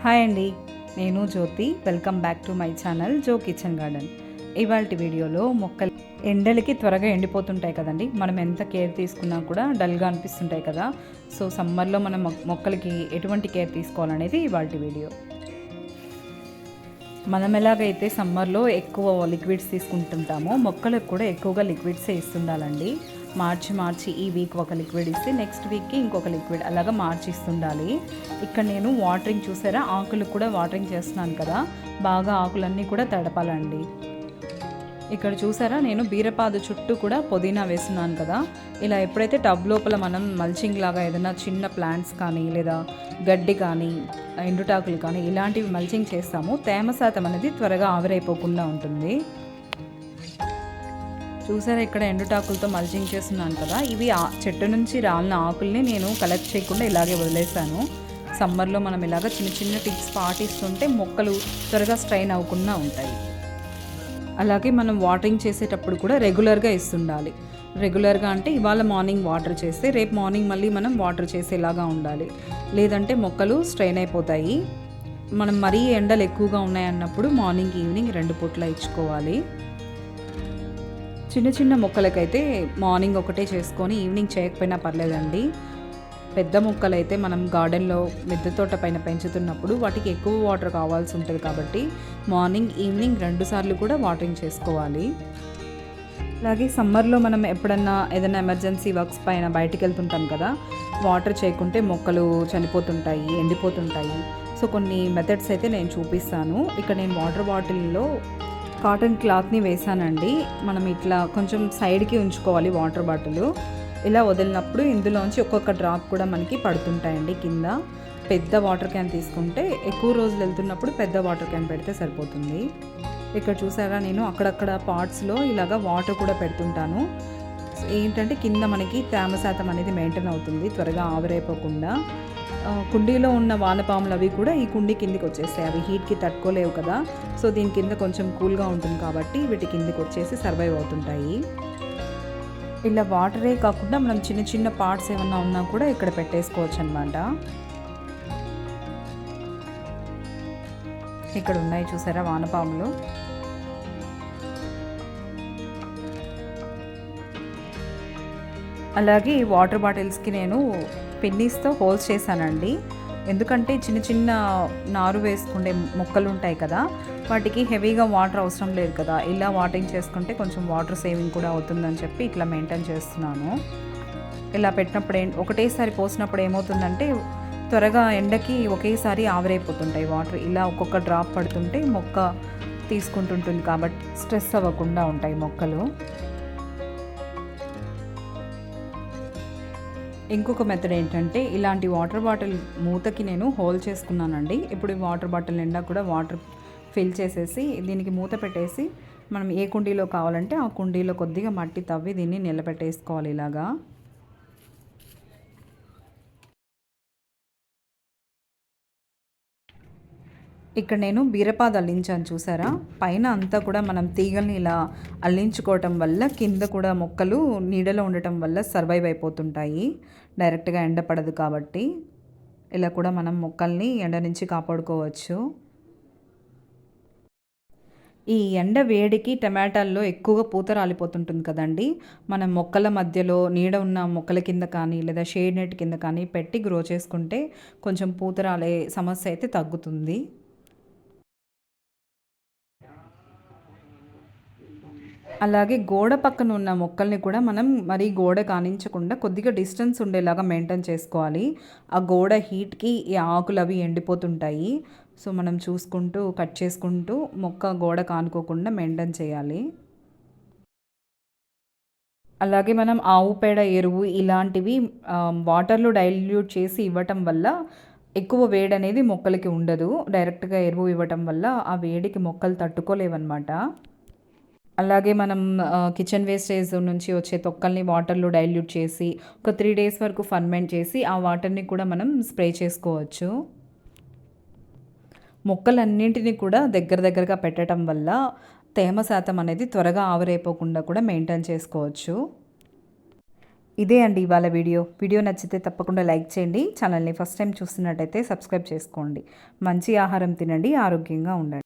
Hi అండి నేను Jyothi. Welcome back to my channel Jo kitchen garden. ఇవాళ వీడియోలో మొక్కలు ఎండలకి త్వరగా ఎండిపోతుంటాయి కదండి. మనం ఎంత కేర్ తీసుకున్నా కూడా డల్గా అనిపిస్తుంటాయి కదా. సో సమ్మర్లో మనం మొక్కలకి ఎటువంటి కేర్ తీసుకోవాలనేది ఇవాళ వీడియో. మనం ఎలాగైతే సమ్మర్లో ఎక్కువ లిక్విడ్స్ తీసుకుంటుంటామో మొక్కలకు కూడా ఎక్కువగా లిక్విడ్సే ఇస్తుండాలండి. మార్చి మార్చి ఈ వీక్ ఒక లిక్విడ్ ఇస్తే నెక్స్ట్ వీక్కి ఇంకొక లిక్విడ్ అలాగా మార్చి ఇస్తుండాలి ఇక్కడ నేను వాటరింగ్ చూసారా? ఆకులకు కూడా వాటరింగ్ చేస్తున్నాను కదా. బాగా ఆకులన్నీ కూడా తడపాలండి. ఇక్కడ చూసారా? నేను బీరపాదు చుట్టూ కూడా పుదీనా వేస్తున్నాను కదా. ఇలా ఎప్పుడైతే టబ్ లోపల మనం మల్చింగ్ లాగా ఏదైనా చిన్న ప్లాంట్స్ కానీ లేదా గడ్డి కానీ ఎండుటాకులు కానీ ఇలాంటివి మల్చింగ్ చేస్తాము తేమ శాతం అనేది త్వరగా ఆవిరైపోకుండా ఉంటుంది. చూసారా ఇక్కడ ఎండుటాకులతో మల్చింగ్ చేస్తున్నాను కదా. ఇవి ఆ చెట్టు నుంచి రాలిన ఆకుల్ని నేను కలెక్ట్ చేయకుండా ఇలాగే వదిలేసాను సమ్మర్లో మనం ఇలాగ చిన్న చిన్న టిప్స్ పాటిస్తుంటే మొక్కలు త్వరగా స్ట్రైన్ అవ్వకుండా ఉంటాయి. అలాగే మనం వాటరింగ్ చేసేటప్పుడు కూడా రెగ్యులర్గా ఇస్తుండాలి. రెగ్యులర్గా అంటే ఇవాళ మార్నింగ్ వాటర్ చేస్తే రేపు మార్నింగ్ మళ్ళీ మనం వాటర్ చేసేలాగా ఉండాలి. లేదంటే మొక్కలు స్ట్రెయిన్ అయిపోతాయి. మనం మరీ ఎండలు ఎక్కువగా ఉన్నాయన్నప్పుడు మార్నింగ్ ఈవినింగ్ రెండు పూట్ల ఇచ్చుకోవాలి. చిన్న చిన్న మొక్కలకైతే మార్నింగ్ ఒకటే చేసుకొని ఈవినింగ్ చేయకపోయినా పర్లేదండి. పెద్ద మొక్కలైతే మనం గార్డెన్లో మిద్దె తోట పైన పెంచుతున్నప్పుడు వాటికి ఎక్కువ వాటర్ కావాల్సి ఉంటుంది కాబట్టి మార్నింగ్ ఈవినింగ్ రెండుసార్లు కూడా వాటరింగ్ చేసుకోవాలి. అలాగే సమ్మర్లో మనం ఎప్పుడన్నా ఏదైనా ఎమర్జెన్సీ వర్క్స్ పైన బయటికి వెళ్తుంటాం కదా వాటర్ చేయకుంటే మొక్కలు చనిపోతుంటాయి ఎండిపోతుంటాయి. సో కొన్ని మెథడ్స్ అయితే నేను చూపిస్తాను. ఇక్కడ నేను వాటర్ బాటిల్లో కాటన్ క్లాత్ని వేసానండి మనం ఇట్లా కొంచెం సైడ్కి ఉంచుకోవాలి వాటర్ బాటిల్. ఇలా వదిలినప్పుడు ఇందులోంచి ఒక్కొక్క డ్రాప్ కూడా మనకి పడుతుంటాయండి కింద. పెద్ద వాటర్ క్యాన్ తీసుకుంటే ఎక్కువ రోజులు వెళ్తున్నప్పుడు పెద్ద వాటర్ క్యాన్ పెడితే సరిపోతుంది. ఇక్కడ చూసారా నేను అక్కడక్కడ పార్ట్స్లో ఇలాగా వాటర్ కూడా పెడుతుంటాను. ఏంటంటే కింద మనకి తేమ శాతం అనేది మెయింటైన్ అవుతుంది త్వరగా ఆవిరైపోకుండా. కుండీలో ఉన్న వానపాములు అవి కూడా ఈ కుండీ కిందికి వచ్చేస్తాయి. అవి హీట్కి తట్టుకోలేవు కదా. సో దీని కింద కొంచెం కూల్గా ఉంటుంది కాబట్టి వీటి కిందికి వచ్చేసి సర్వైవ్ అవుతుంటాయి. ఇలా వాటరే కాకుండా మనం చిన్న చిన్న పార్ట్స్ ఏమన్నా ఉన్నా కూడా ఇక్కడ పెట్టేసుకోవచ్చు అనమాట ఇక్కడ ఉన్నాయి చూసారా వానపాములు? అలాగే ఈ వాటర్ బాటిల్స్కి నేను పిన్నీస్తో హోల్స్ చేశానండి. ఎందుకంటే చిన్న చిన్న నారు వేసుకుండే మొక్కలు ఉంటాయి కదా వాటికి హెవీగా వాటర్ అవసరం లేదు కదా. ఇలా వాటింగ్ చేసుకుంటే కొంచెం వాటర్ సేవింగ్ కూడా అవుతుందని చెప్పి ఇట్లా మెయింటైన్ చేస్తున్నాను. ఇలా పెట్టినప్పుడు ఏం- ఒకటేసారి పోసినప్పుడు ఏమవుతుందంటే త్వరగా ఎండకి ఒకేసారి ఆవిరైపోతుంటాయి వాటర్. ఇలా ఒక్కొక్క డ్రాప్ పడుతుంటే మొక్క తీసుకుంటుంటుంది కాబట్టి స్ట్రెస్ అవ్వకుండా ఉంటాయి మొక్కలు. ఇంకొక మెథడ్ ఏంటంటే ఇలాంటి వాటర్ బాటిల్ మూతకి నేను హోల్ చేసుకున్నానండి. ఇప్పుడు ఈ వాటర్ బాటిల్ నిండా కూడా వాటర్ ఫిల్ చేసేసి దీనికి మూత పెట్టేసి మనం ఏ కుండీలో కావాలంటే ఆ కుండీలో కొద్దిగా మట్టి తవ్వి దీన్ని నిలబెట్టేసుకోవాలి ఇలాగా. ఇక్కడ నేను బీరపాదు అల్లించాను చూసారా? పైన అంతా కూడా మనం తీగల్ని ఇలా అల్లించుకోవటం వల్ల కింద కూడా మొక్కలు నీడలో ఉండటం వల్ల సర్వైవ్ అయిపోతుంటాయి. డైరెక్ట్గా ఎండ పడదు కాబట్టి. ఇలా కూడా మనం మొక్కల్ని ఎండ నుంచి కాపాడుకోవచ్చు. ఈ ఎండ వేడికి టమాటాల్లో ఎక్కువగా పూత రాలిపోతుంటుంది కదండి. మనం మొక్కల మధ్యలో నీడ ఉన్న మొక్కల కింద కానీ లేదా షేడ్ నెట్ కింద కానీ పెట్టి గ్రో చేసుకుంటే కొంచెం పూత రాలే సమస్య అయితే తగ్గుతుంది. అలాగే గోడ పక్కన ఉన్న మొక్కల్ని కూడా మనం మరీ గోడ కానించకుండా కొద్దిగా డిస్టెన్స్ ఉండేలాగా మెయింటైన్ చేసుకోవాలి. ఆ గోడ హీట్కి ఈ ఆకులు అవి ఎండిపోతుంటాయి. సో మనం చూసుకుంటూ కట్ చేసుకుంటూ మొక్క గోడ కానుకోకుండా మెయింటైన్ చేయాలి. అలాగే మనం ఆవు పేడ ఎరువు ఇలాంటివి వాటర్లో డైల్యూట్ చేసి ఇవ్వటం వల్ల ఎక్కువ వేడి అనేది మొక్కలకి ఉండదు. డైరెక్ట్గా ఎరువు ఇవ్వటం వల్ల ఆ వేడికి మొక్కలు తట్టుకోలేవన్నమాట. అలాగే మనం కిచెన్ వేస్టేజ్ నుంచి వచ్చే తొక్కల్ని వాటర్లో డైల్యూట్ చేసి ఒక త్రీ డేస్ వరకు ఫర్మెంట్ చేసి ఆ వాటర్ని కూడా మనం స్ప్రే చేసుకోవచ్చు. మొక్కలన్నింటినీ కూడా దగ్గర దగ్గరగా పెట్టడం వల్ల తేమ శాతం అనేది త్వరగా ఆవిరైపోకుండా కూడా మెయింటైన్ చేసుకోవచ్చు. ఇదే అండి ఇవాళ వీడియో. వీడియో నచ్చితే తప్పకుండా లైక్ చేయండి. ఛానల్ని ఫస్ట్ టైం చూస్తున్నట్టయితే సబ్స్క్రైబ్ చేసుకోండి. మంచి ఆహారం తినండి. ఆరోగ్యంగా ఉండండి.